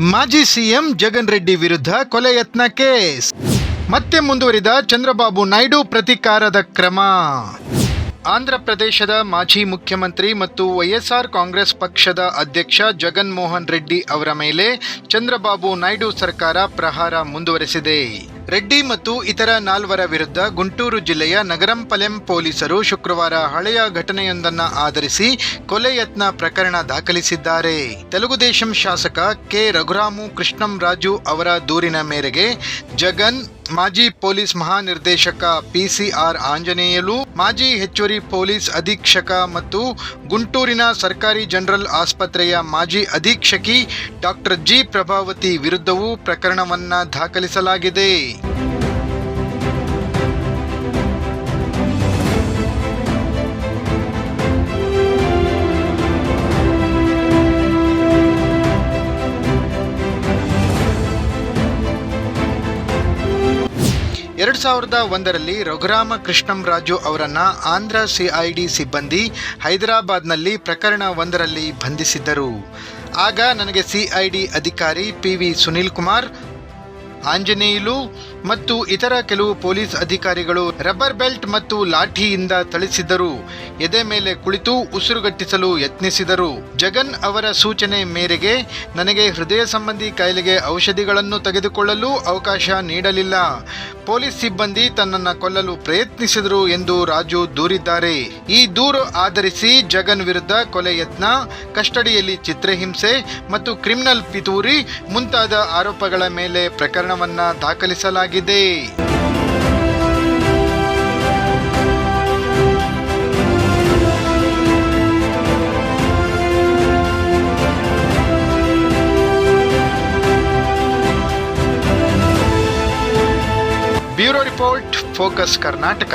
ಮಾಜಿ ಸಿಎಂ ಜಗನ್ ರೆಡ್ಡಿ ವಿರುದ್ಧ ಕೊಲೆ ಯತ್ನ ಕೇಸ್. ಮತ್ತೆ ಮುಂದುವರಿದ ಚಂದ್ರಬಾಬು ನಾಯ್ಡು ಪ್ರತಿಕಾರದ ಕ್ರಮ. ಆಂಧ್ರ ಪ್ರದೇಶದ ಮಾಜಿ ಮುಖ್ಯಮಂತ್ರಿ ಮತ್ತು ವೈಎಸ್ಆರ್ ಕಾಂಗ್ರೆಸ್ ಪಕ್ಷದ ಅಧ್ಯಕ್ಷ ಜಗನ್ ಮೋಹನ್ ರೆಡ್ಡಿ ಅವರ ಮೇಲೆ ಚಂದ್ರಬಾಬು ನಾಯ್ಡು ಸರ್ಕಾರ ಪ್ರಹಾರ ಮುಂದುವರೆಸಿದೆ. ರೆಡ್ಡಿ ಮತ್ತು ಇತರ ನಾಲ್ವರ ವಿರುದ್ಧ ಗುಂಟೂರು ಜಿಲ್ಲೆಯ ನಗರಂಪಲೆಂ ಪೊಲೀಸರು ಶುಕ್ರವಾರ ಹಳೆಯ ಘಟನೆಯೊಂದನ್ನು ಆಧರಿಸಿ ಕೊಲೆ ಯತ್ನ ಪ್ರಕರಣ ದಾಖಲಿಸಿದ್ದಾರೆ. ತೆಲುಗುದೇಶಂ ಶಾಸಕ ಕೆ. ರಘುರಾಮು ಕೃಷ್ಣಂ ರಾಜು ಅವರ ದೂರಿನ ಮೇರೆಗೆ ಜಗನ್ ಮಾಜಿ ಪೊಲೀಸ್ ಮಹಾನಿರ್ದೇಶಕ ಪಿಸಿಆರ್ ಆಂಜನೇಯಲು, ಮಾಜಿ ಹೆಚ್ಚುವರಿ ಪೊಲೀಸ್ ಅಧೀಕ್ಷಕ ಮತ್ತು ಗುಂಟೂರಿನ ಸರ್ಕಾರಿ ಜನರಲ್ ಆಸ್ಪತ್ರೆಯ ಮಾಜಿ ಅಧೀಕ್ಷಕಿ ಡಾಕ್ಟರ್ ಜಿ. ಪ್ರಭಾವತಿ ವಿರುದ್ಧವೂ ಪ್ರಕರಣವನ್ನ ದಾಖಲಿಸಲಾಗಿದೆ. ಎರಡ್ ಸಾವಿರದ ಒಂದರಲ್ಲಿ ರಘುರಾಮ ಕೃಷ್ಣಂ ರಾಜು ಅವರನ್ನು ಆಂಧ್ರ ಸಿಐಡಿ ಸಿಬ್ಬಂದಿ ಹೈದರಾಬಾದ್ನಲ್ಲಿ ಪ್ರಕರಣ ಒಂದರಲ್ಲಿ ಬಂಧಿಸಿದ್ದರು. ಆಗ ನನಗೆ ಸಿಐಡಿ ಅಧಿಕಾರಿ ಪಿ ವಿ ಸುನೀಲ್ ಕುಮಾರ್, ಆಂಜನೇಯುಲು ಮತ್ತು ಇತರ ಕೆಲವು ಪೊಲೀಸ್ ಅಧಿಕಾರಿಗಳು ರಬ್ಬರ್ ಬೆಲ್ಟ್ ಮತ್ತು ಲಾಠಿಯಿಂದ ಥಳಿಸಿದ್ದರು. ಎದೆ ಮೇಲೆ ಕುಳಿತು ಉಸಿರುಗಟ್ಟಿಸಲು ಯತ್ನಿಸಿದರು. ಜಗನ್ ಅವರ ಸೂಚನೆ ಮೇರೆಗೆ ನನಗೆ ಹೃದಯ ಸಂಬಂಧಿ ಕಾಯಿಲೆಗೆ ಔಷಧಿಗಳನ್ನು ತೆಗೆದುಕೊಳ್ಳಲು ಅವಕಾಶ ನೀಡಲಿಲ್ಲ. ಪೊಲೀಸ್ ಸಿಬ್ಬಂದಿ ತನ್ನನ್ನು ಕೊಲ್ಲಲು ಪ್ರಯತ್ನಿಸಿದರು ಎಂದು ರಾಜು ದೂರಿದ್ದಾರೆ. ಈ ದೂರು ಆಧರಿಸಿ ಜಗನ್ ವಿರುದ್ಧ ಕೊಲೆ ಯತ್ನ, ಕಸ್ಟಡಿಯಲ್ಲಿ ಚಿತ್ರಹಿಂಸೆ ಮತ್ತು ಕ್ರಿಮಿನಲ್ ಪಿತೂರಿ ಮುಂತಾದ ಆರೋಪಗಳ ಮೇಲೆ ಪ್ರಕರಣವನ್ನ ದಾಖಲಿಸಲಾಗಿದೆ. Bureau report focus Karnataka.